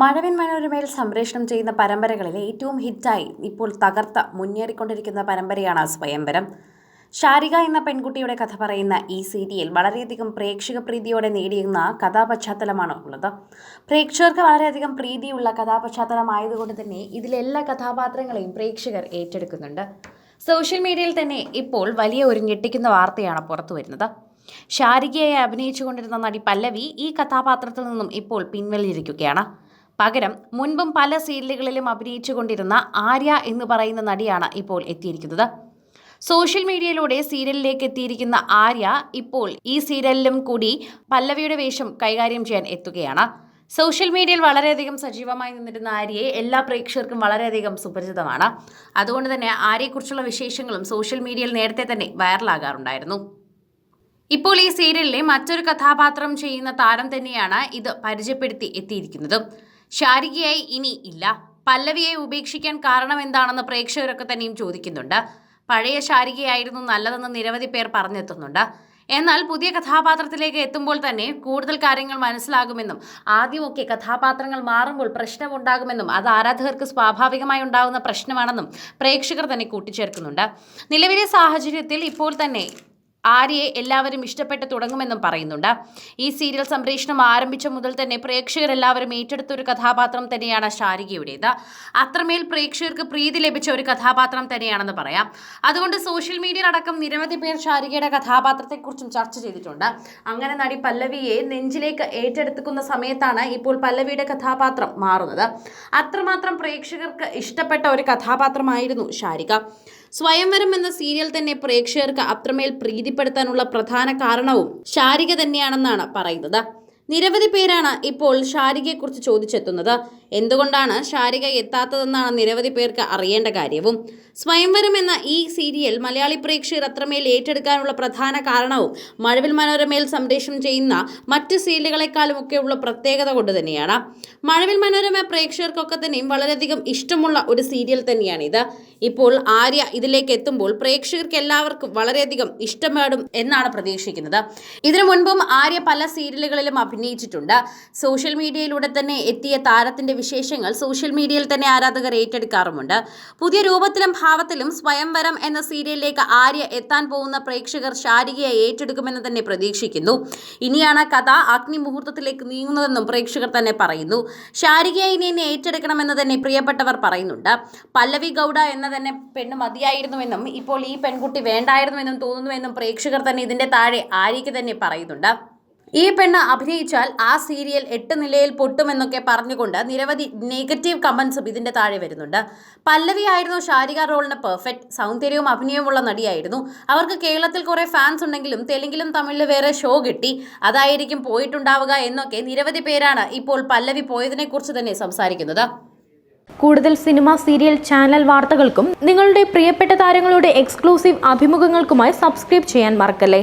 മഴവിൻ മനോരമയിൽ സംപ്രേഷണം ചെയ്യുന്ന പരമ്പരകളിലെ ഏറ്റവും ഹിറ്റായി ഇപ്പോൾ തകർത്ത മുന്നേറിക്കൊണ്ടിരിക്കുന്ന പരമ്പരയാണ് സ്വയംവരം. ശാരിക എന്ന പെൺകുട്ടിയുടെ കഥ പറയുന്ന ഈ സീരിയൽ വളരെയധികം പ്രേക്ഷക പ്രീതിയോടെ നേടിയുന്ന കഥാപശ്ചാത്തലമാണ് ഉള്ളത്. പ്രേക്ഷകർക്ക് വളരെയധികം പ്രീതിയുള്ള കഥാപശ്ചാത്തലമായതുകൊണ്ട് തന്നെ ഇതിലെല്ലാ കഥാപാത്രങ്ങളെയും പ്രേക്ഷകർ ഏറ്റെടുക്കുന്നുണ്ട്. സോഷ്യൽ മീഡിയയിൽ തന്നെ ഇപ്പോൾ വലിയ ഒരു ഞെട്ടിക്കുന്ന വാർത്തയാണ് പുറത്തു വരുന്നത്. ശാരികയായി അഭിനയിച്ചുകൊണ്ടിരുന്ന നടി പല്ലവി ഈ കഥാപാത്രത്തിൽ നിന്നും ഇപ്പോൾ പിൻവലിയിരിക്കുകയാണ് പകരം മുൻപും പല സീരിയലുകളിലും അഭിനയിച്ചുകൊണ്ടിരുന്ന ആര്യ എന്ന് പറയുന്ന നടിയാണ് ഇപ്പോൾ എത്തിയിരിക്കുന്നത്. സോഷ്യൽ മീഡിയയിലൂടെ സീരിയലിലേക്ക് എത്തിയിരിക്കുന്ന ആര്യ ഇപ്പോൾ ഈ സീരിയലിലും കൂടി പല്ലവിയുടെ വേഷം കൈകാര്യം ചെയ്യാൻ എത്തുകയാണ്. സോഷ്യൽ മീഡിയയിൽ വളരെയധികം സജീവമായി നിന്നിരുന്ന ആര്യയെ എല്ലാ പ്രേക്ഷകർക്കും വളരെയധികം സുപരിചിതമാണ്. അതുകൊണ്ട് തന്നെ ആര്യയെക്കുറിച്ചുള്ള വിശേഷങ്ങളും സോഷ്യൽ മീഡിയയിൽ നേരത്തെ തന്നെ വൈറലാകാറുണ്ടായിരുന്നു. ഇപ്പോൾ ഈ സീരിയലിലെ മറ്റൊരു കഥാപാത്രം ചെയ്യുന്ന താരം തന്നെയാണ് ഇത് പരിചയപ്പെടുത്തി എത്തിയിരിക്കുന്നത്. ശാരികയായി ഇനി ഇല്ല. പല്ലവിയെ ഉപേക്ഷിക്കാൻ കാരണം എന്താണെന്ന് പ്രേക്ഷകരൊക്കെ തന്നെയും ചോദിക്കുന്നുണ്ട്. പഴയ ശാരികയായിരുന്നു നല്ലതെന്ന് നിരവധി പേർ പറഞ്ഞെത്തുന്നുണ്ട്. എന്നാൽ പുതിയ കഥാപാത്രത്തിലേക്ക് എത്തുമ്പോൾ തന്നെ കൂടുതൽ കാര്യങ്ങൾ മനസ്സിലാകുമെന്നും ആദ്യമൊക്കെ കഥാപാത്രങ്ങൾ മാറുമ്പോൾ പ്രശ്നമുണ്ടാകുമെന്നും അത് ആരാധകർക്ക് സ്വാഭാവികമായി ഉണ്ടാകുന്ന പ്രശ്നമാണെന്നും പ്രേക്ഷകർ തന്നെ കൂട്ടിച്ചേർക്കുന്നുണ്ട്. നിലവിലെ സാഹചര്യത്തിൽ ഇപ്പോൾ തന്നെ ആര്യയെ എല്ലാവരും ഇഷ്ടപ്പെട്ട് തുടങ്ങുമെന്നും പറയുന്നുണ്ട്. ഈ സീരിയൽ സംപ്രേഷണം ആരംഭിച്ച മുതൽ തന്നെ പ്രേക്ഷകരെല്ലാവരും ഏറ്റെടുത്ത ഒരു കഥാപാത്രം തന്നെയാണ് ശാരികയുടേത്. അത്രമേൽ പ്രേക്ഷകർക്ക് പ്രീതി ലഭിച്ച ഒരു കഥാപാത്രം തന്നെയാണെന്ന് പറയാം. അതുകൊണ്ട് സോഷ്യൽ മീഡിയയിലടക്കം നിരവധി പേർ ശാരികയുടെ കഥാപാത്രത്തെക്കുറിച്ചും ചർച്ച ചെയ്തിട്ടുണ്ട്. അങ്ങനെ നടി പല്ലവിയെ നെഞ്ചിലേക്ക് ഏറ്റെടുത്തുക്കുന്ന സമയത്താണ് ഇപ്പോൾ പല്ലവിയുടെ കഥാപാത്രം മാറുന്നത്. അത്രമാത്രം പ്രേക്ഷകർക്ക് ഇഷ്ടപ്പെട്ട ഒരു കഥാപാത്രമായിരുന്നു ശാരിക. സ്വയംവരം എന്ന സീരിയൽ തന്നെ പ്രേക്ഷകർക്ക് അത്രമേൽ പ്രീതിപ്പെടുത്താനുള്ള പ്രധാന കാരണവും ശാരിക തന്നെയാണെന്നാണ് പറയുന്നത്. നിരവധി പേരാണ് ഇപ്പോൾ ശാരികയെക്കുറിച്ച് ചോദിച്ചെത്തുന്നത്. എന്തുകൊണ്ടാണ് ശാരിക എത്താത്തതെന്നാണ് നിരവധി പേർക്ക് അറിയേണ്ട കാര്യവും? സ്വയംവരം എന്ന ഈ സീരിയൽ മലയാളി പ്രേക്ഷകർ അത്രമേൽ ഏറ്റെടുക്കാനുള്ള പ്രധാന കാരണവും മഴവിൽ മനോരമയിൽ സംപ്രേഷണം ചെയ്യുന്ന മറ്റ് സീരിയലുകളെക്കാളും ഒക്കെയുള്ള പ്രത്യേകത കൊണ്ട് തന്നെയാണ്. മഴവിൽ മനോരമ പ്രേക്ഷകർക്കൊക്കെ തന്നെയും വളരെയധികം ഇഷ്ടമുള്ള ഒരു സീരിയൽ തന്നെയാണിത്. ഇപ്പോൾ ആര്യ ഇതിലേക്ക് എത്തുമ്പോൾ പ്രേക്ഷകർക്ക് എല്ലാവർക്കും വളരെയധികം ഇഷ്ടപ്പെടും എന്നാണ് പ്രതീക്ഷിക്കുന്നത്. ഇതിനു മുൻപും ആര്യ പല സീരിയലുകളിലും അഭിനയിച്ചിട്ടുണ്ട്. സോഷ്യൽ മീഡിയയിലൂടെ തന്നെ എത്തിയ താരത്തിന്റെ വിശേഷങ്ങൾ സോഷ്യൽ മീഡിയയിൽ തന്നെ ആരാധകർ ഏറ്റെടുക്കാറുമുണ്ട്. പുതിയ രൂപത്തിലും ഭാവത്തിലും സ്വയംവരം എന്ന സീരിയലിലേക്ക് ആര്യ എത്താൻ പോകുന്ന പ്രേക്ഷകർ ശാരികയെ ഏറ്റെടുക്കുമെന്ന് തന്നെ പ്രതീക്ഷിക്കുന്നു. ഇനിയാണ് കഥ അഗ്നിമുഹൂർത്തത്തിലേക്ക് നീങ്ങുന്നതെന്നും പ്രേക്ഷകർ തന്നെ പറയുന്നു. ശാരികയെ ഇനി എന്നെ ഏറ്റെടുക്കണമെന്ന് തന്നെ പ്രിയപ്പെട്ടവർ പറയുന്നുണ്ട്. പല്ലവി ഗൗഡ എന്ന തന്നെ പെണ്ണ് മതിയായിരുന്നുവെന്നും ഇപ്പോൾ ഈ പെൺകുട്ടി വേണ്ടായിരുന്നുവെന്നും തോന്നുന്നുവെന്നും പ്രേക്ഷകർ തന്നെ ഇതിന്റെ താഴെ ആര്യയ്ക്ക് തന്നെ പറയുന്നുണ്ട്. ഈ പെണ്ണ് അഭിനയിച്ചാൽ ആ സീരിയൽ എട്ട് നിലയിൽ പൊട്ടുമെന്നൊക്കെ പറഞ്ഞുകൊണ്ട് നിരവധി നെഗറ്റീവ് കമൻസും ഇതിന്റെ താഴെ വരുന്നുണ്ട്. പല്ലവി ആയിരുന്നു ഷാരിക റോളിന് പെർഫെക്റ്റ്. സൗന്ദര്യവും അഭിനയവുമുള്ള നടിയായിരുന്നു. അവർക്ക് കേരളത്തിൽ കുറെ ഫാൻസ് ഉണ്ടെങ്കിലും തെലുങ്കിലും തമിഴിൽ വേറെ ഷോ കിട്ടി. അതായിരിക്കും പോയിട്ടുണ്ടാവുക എന്നൊക്കെ നിരവധി പേരാണ് ഇപ്പോൾ പല്ലവി പോയതിനെക്കുറിച്ച് തന്നെ സംസാരിക്കുന്നത്. കൂടുതൽ സിനിമ സീരിയൽ ചാനൽ വാർത്തകൾക്കും നിങ്ങളുടെ പ്രിയപ്പെട്ട താരങ്ങളുടെ എക്സ്ക്ലൂസീവ് അഭിമുഖങ്ങൾക്കുമായി സബ്സ്ക്രൈബ് ചെയ്യാൻ മറക്കല്ലേ?